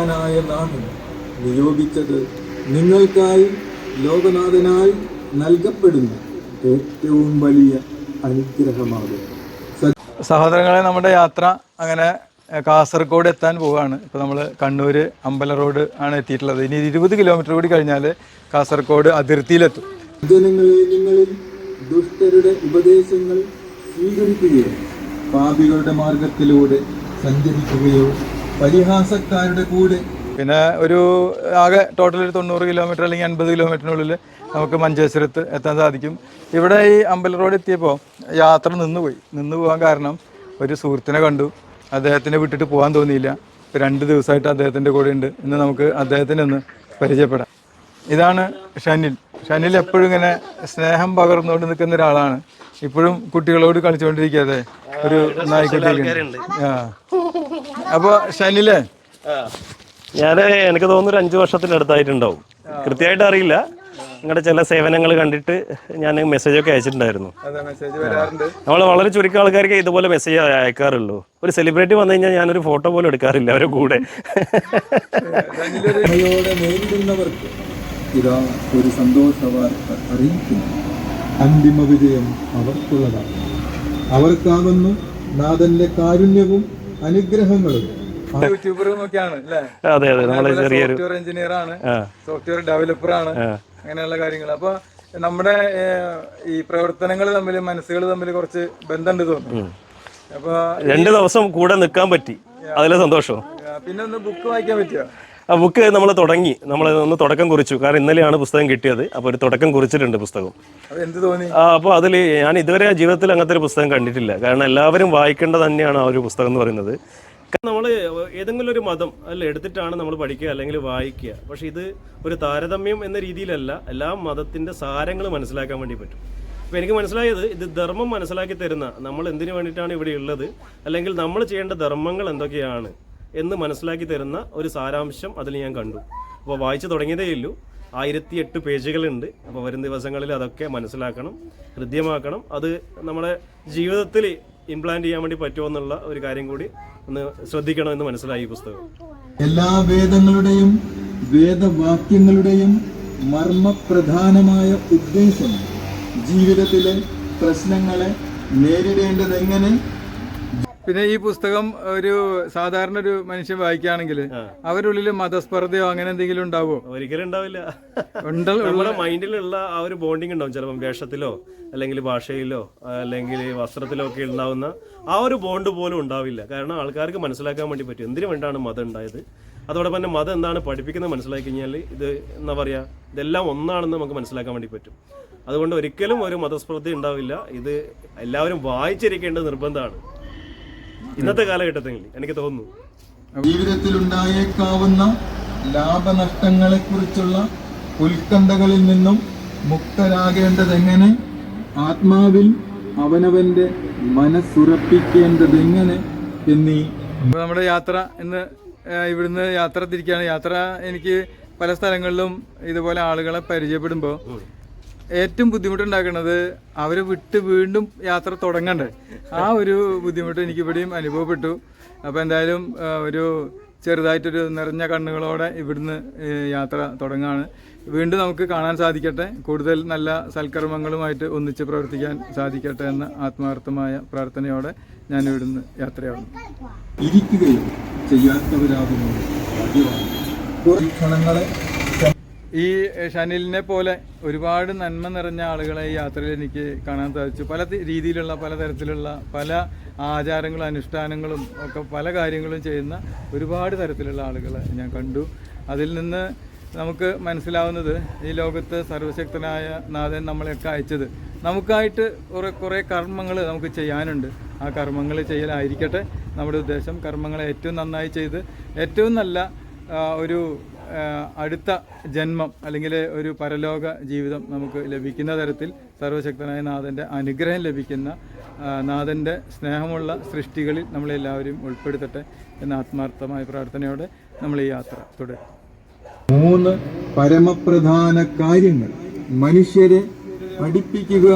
ായ നാമം നിയോഗിച്ചത് നിങ്ങൾക്കായി ലോകനാഥനായി നൽകപ്പെടുന്ന ഏറ്റവും വലിയ അനുഗ്രഹമാകും. സഹോദരങ്ങളെ നമ്മുടെ യാത്ര അങ്ങനെ കാസർഗോഡ് എത്താൻ പോവുകയാണ് ഇപ്പോൾ നമ്മൾ കണ്ണൂർ അമ്പല റോഡ് ആണ് എത്തിയിട്ടുള്ളത്. ഇനി ഇരുപത് കിലോമീറ്റർ കൂടി കഴിഞ്ഞാൽ കാസർഗോഡ് അതിർത്തിയിലെത്തും. ജനങ്ങളെ നിങ്ങളിൽ ദുഷ്ടരുടെ ഉപദേശങ്ങൾ സ്വീകരിക്കുകയോ പാപികളുടെ മാർഗത്തിലൂടെ സഞ്ചരിക്കുകയോ പരിഹാസക്കാരുടെ കൂടെ. പിന്നെ ഒരു ആകെ ടോട്ടൽ ഒരു തൊണ്ണൂറ് കിലോമീറ്റർ അല്ലെങ്കിൽ അൻപത് കിലോമീറ്ററിനുള്ളിൽ നമുക്ക് മഞ്ചേശ്വരത്ത് എത്താൻ സാധിക്കും. ഇവിടെ ഈ അമ്പല റോഡ് എത്തിയപ്പോൾ യാത്ര നിന്നുപോയി. നിന്നു പോകാൻ കാരണം ഒരു സുഹൃത്തിനെ കണ്ടു. അദ്ദേഹത്തിനെ വിട്ടിട്ട് പോകാൻ തോന്നിയില്ല. രണ്ട് ദിവസമായിട്ട് അദ്ദേഹത്തിന്റെ കൂടെ ഉണ്ട് ഇന്ന് നമുക്ക് അദ്ദേഹത്തിനെ ഒന്ന് പരിചയപ്പെടാം. ഇതാണ് ഷനിൽ. ഷനിൽ എപ്പോഴും ഇങ്ങനെ സ്നേഹം പകർന്നുകൊണ്ട് നിൽക്കുന്ന ഒരാളാണ്. ഇപ്പോഴും കുട്ടികളോട് കളിച്ചുകൊണ്ടിരിക്കാതെ ഒരു നായിക്കുട്ടി ആ. അപ്പോൾ ഷനിലേ? ഞാൻ എനിക്ക് തോന്നുന്നു ഒരു അഞ്ചു വർഷത്തിനടുത്തായിട്ടുണ്ടാവും. കൃത്യമായിട്ട് അറിയില്ല. നിങ്ങളുടെ ചില സേവനങ്ങൾ കണ്ടിട്ട് ഞാൻ മെസ്സേജ് ഒക്കെ അയച്ചിട്ടുണ്ടായിരുന്നു. അതെ മെസ്സേജ് വരാറുണ്ട്. നമ്മൾ വളരെ ചുരുക്കം ആൾക്കാർക്ക് ഇതുപോലെ മെസ്സേജ് അയക്കാറുള്ളൂ. ഒരു സെലിബ്രിറ്റി വന്നു കഴിഞ്ഞാൽ ഞാനൊരു ഫോട്ടോ പോലും എടുക്കാറില്ല അവരുടെ കൂടെ. ഇതാ ഒരു സന്തോഷ വാർത്ത അറിയിക്കുന്നു. അന്തിമ വിജയം അവർക്കുള്ളതാണ്. അവർക്കാകുന്നു നാഥന്റെ കാരുണ്യവും അനുഗ്രഹങ്ങളും. യൂട്യൂബറും ഒക്കെയാണ് അല്ലേ? അതെ അതെ നമ്മൾ ചെറിയൊരു സോഫ്റ്റ്വെയർ എഞ്ചിനീയർ ആണ് സോഫ്റ്റ്വെയർ ഡെവലപ്പർ ആണ് അങ്ങനെയുള്ള കാര്യങ്ങൾ അപ്പൊ നമ്മുടെ ഈ പ്രവർത്തനങ്ങൾ തമ്മിൽ മനസ്സുകൾ തമ്മിൽ കുറച്ച് ബന്ധമുണ്ട് തോന്നുന്നു. അപ്പൊ രണ്ട് ദിവസം കൂടെ നിൽക്കാൻ പറ്റി. അതിലെ സന്തോഷം പിന്നെ ഒന്ന് ബുക്ക് വായിക്കാൻ പറ്റുമോ ആ ബുക്ക് നമ്മൾ തുടങ്ങി. നമ്മൾ ഒന്ന് തുടക്കം കുറിച്ചു. കാരണം ഇന്നലെയാണ് പുസ്തകം കിട്ടിയത്. അപ്പോൾ ഒരു തുടക്കം കുറിച്ചിട്ടുണ്ട് പുസ്തകം. എന്ത് തോന്നി ആ അപ്പോൾ അതിൽ ഞാൻ ഇതുവരെ ജീവിതത്തിൽ അങ്ങനത്തെ ഒരു പുസ്തകം കണ്ടിട്ടില്ല. കാരണം എല്ലാവരും വായിക്കേണ്ടത് തന്നെയാണ് ആ ഒരു പുസ്തകം എന്ന് പറയുന്നത്. നമ്മൾ ഏതെങ്കിലും ഒരു മതം അല്ല എടുത്തിട്ടാണ് നമ്മൾ പഠിക്കുക അല്ലെങ്കിൽ വായിക്കുക. പക്ഷെ ഇത് ഒരു താരതമ്യം എന്ന രീതിയിലല്ല എല്ലാ മതത്തിന്റെ സാരങ്ങൾ മനസ്സിലാക്കാൻ വേണ്ടി പറ്റും. അപ്പോൾ എനിക്ക് മനസ്സിലായത് ഇത് ധർമ്മം മനസ്സിലാക്കി തരുന്ന നമ്മൾ എന്തിനു വേണ്ടിയിട്ടാണ് ഇവിടെ ഉള്ളത്? അല്ലെങ്കിൽ നമ്മൾ ചെയ്യേണ്ട ധർമ്മങ്ങൾ എന്തൊക്കെയാണ്? എന്ന് മനസ്സിലാക്കി തരുന്ന ഒരു സാരാംശം അതിൽ ഞാൻ കണ്ടു. അപ്പോൾ വായിച്ചു തുടങ്ങിയതേ ഉള്ളൂ. ആയിരത്തി എട്ട് പേജുകളുണ്ട്. അപ്പോൾ വരും ദിവസങ്ങളിൽ അതൊക്കെ മനസ്സിലാക്കണം ഹൃദ്യമാക്കണം. അത് നമ്മുടെ ജീവിതത്തിൽ ഇംപ്ലാന്റ് ചെയ്യാൻ വേണ്ടി പറ്റുമോ എന്നുള്ള ഒരു കാര്യം കൂടി ഒന്ന് ശ്രദ്ധിക്കണം എന്ന് മനസ്സിലായി ഈ പുസ്തകം. എല്ലാ വേദങ്ങളുടെയും വേദവാക്യങ്ങളുടെയും മർമ്മപ്രധാനമായ ഉദ്ദേശം ജീവിതത്തിലെ പ്രശ്നങ്ങളെ നേരിടേണ്ടതെങ്ങനെ പിന്നെ ഈ പുസ്തകം ഒരു സാധാരണ ഒരു മനുഷ്യൻ വായിക്കുകയാണെങ്കിൽ അവരുള്ളിൽ മതസ്പർദ്ധയോ അങ്ങനെ എന്തെങ്കിലും ഉണ്ടാവോ? ഒരിക്കലും ഉണ്ടാവില്ല. ഉണ്ട് നമ്മുടെ മൈൻഡിലുള്ള ആ ഒരു ബോണ്ടിങ് ഉണ്ടാവും. ചിലപ്പോൾ വേഷത്തിലോ അല്ലെങ്കിൽ ഭാഷയിലോ അല്ലെങ്കിൽ വസ്ത്രത്തിലോ ഒക്കെ ഉണ്ടാവുന്ന ആ ഒരു ബോണ്ട് പോലും ഉണ്ടാവില്ല. കാരണം ആൾക്കാർക്ക് മനസ്സിലാക്കാൻ വേണ്ടി പറ്റും. എന്തിനു വേണ്ടിയാണ് മതം ഉണ്ടായത്? അതോടൊപ്പം തന്നെ മതം എന്താണ് പഠിപ്പിക്കുന്നത് മനസ്സിലാക്കി കഴിഞ്ഞാൽ ഇത് എന്താ പറയുക ഇതെല്ലാം ഒന്നാണെന്ന് നമുക്ക് മനസ്സിലാക്കാൻ വേണ്ടി പറ്റും. അതുകൊണ്ട് ഒരിക്കലും ഒരു മതസ്പർദ്ധ ഉണ്ടാവില്ല. ഇത് എല്ലാവരും വായിച്ചിരിക്കേണ്ടത് നിർബന്ധമാണ്. ഇന്നത്തെ കാലഘട്ടത്തിൽ എനിക്ക് തോന്നുന്നു. ജീവിതത്തിൽ ഉണ്ടായേക്കാവുന്ന ലാഭനഷ്ടങ്ങളെ കുറിച്ചുള്ള ഉത്കണ്ഠകളിൽ നിന്നും മുക്തരാകേണ്ടതെങ്ങനെ? ആത്മാവിൽ അവനവന്റെ മനസ്സുറപ്പിക്കേണ്ടതെങ്ങനെ എന്നീ നമ്മുടെ യാത്ര ഇന്ന് ഇവിടുന്ന് യാത്ര തിരിക്കുകയാണ് യാത്ര എനിക്ക് പല സ്ഥലങ്ങളിലും ഇതുപോലെ ആളുകളെ പരിചയപ്പെടുമ്പോൾ ഏറ്റവും ബുദ്ധിമുട്ടുണ്ടാക്കുന്നത് അവരെ വിട്ട് വീണ്ടും യാത്ര തുടങ്ങണ്ടേ. ആ ഒരു ബുദ്ധിമുട്ട് എനിക്ക് ഇവിടെയും അനുഭവപ്പെട്ടു. അപ്പോൾ എന്തായാലും ഒരു ചെറുതായിട്ടൊരു നിറഞ്ഞ കണ്ണുകളോടെ ഇവിടുന്ന് യാത്ര തുടങ്ങുകയാണ് വീണ്ടും നമുക്ക് കാണാൻ സാധിക്കട്ടെ. കൂടുതൽ നല്ല സൽക്കർമ്മങ്ങളുമായിട്ട് ഒന്നിച്ച് പ്രവർത്തിക്കാൻ സാധിക്കട്ടെ എന്ന ആത്മാർത്ഥമായ പ്രാർത്ഥനയോടെ ഞാൻ ഇവിടുന്ന് യാത്രയാവുന്നു. ഇരിക്കുകയും ചെയ്യാത്തവരാകുന്നു. ഈ ഷനിലിനെ പോലെ ഒരുപാട് നന്മ നിറഞ്ഞ ആളുകളെ ഈ യാത്രയിൽ എനിക്ക് കാണാൻ സാധിച്ചു. പല രീതിയിലുള്ള പല തരത്തിലുള്ള പല ആചാരങ്ങളും അനുഷ്ഠാനങ്ങളും ഒക്കെ പല കാര്യങ്ങളും ചെയ്യുന്ന ഒരുപാട് തരത്തിലുള്ള ആളുകളെ ഞാൻ കണ്ടു. അതിൽ നിന്ന് നമുക്ക് മനസ്സിലാവുന്നത് ഈ ലോകത്ത് സർവശക്തനായ നാഥൻ നമ്മളെയൊക്കെ അയച്ചത്. നമുക്കായിട്ട് കുറേ കുറേ കർമ്മങ്ങൾ നമുക്ക് ചെയ്യാനുണ്ട്. ആ കർമ്മങ്ങൾ ചെയ്യലായിരിക്കട്ടെ. നമ്മുടെ ഉദ്ദേശം കർമ്മങ്ങളെ ഏറ്റവും നന്നായി ചെയ്ത് ഏറ്റവും നല്ല ഒരു അടുത്ത ജന്മം അല്ലെങ്കിൽ ഒരു പരലോക ജീവിതം നമുക്ക് ലഭിക്കുന്ന തരത്തിൽ സർവശക്തനായ നാഥന്റെ അനുഗ്രഹം ലഭിക്കുന്ന നാഥന്റെ സ്നേഹമുള്ള സൃഷ്ടികളിൽ നമ്മളെല്ലാവരും ഉൾപ്പെടുത്തട്ടെ എന്ന ആത്മാർത്ഥമായ പ്രാർത്ഥനയോടെ നമ്മൾ ഈ യാത്ര തുടരും. മൂന്ന് പരമപ്രധാന കാര്യങ്ങൾ. മനുഷ്യരെ പഠിപ്പിക്കുക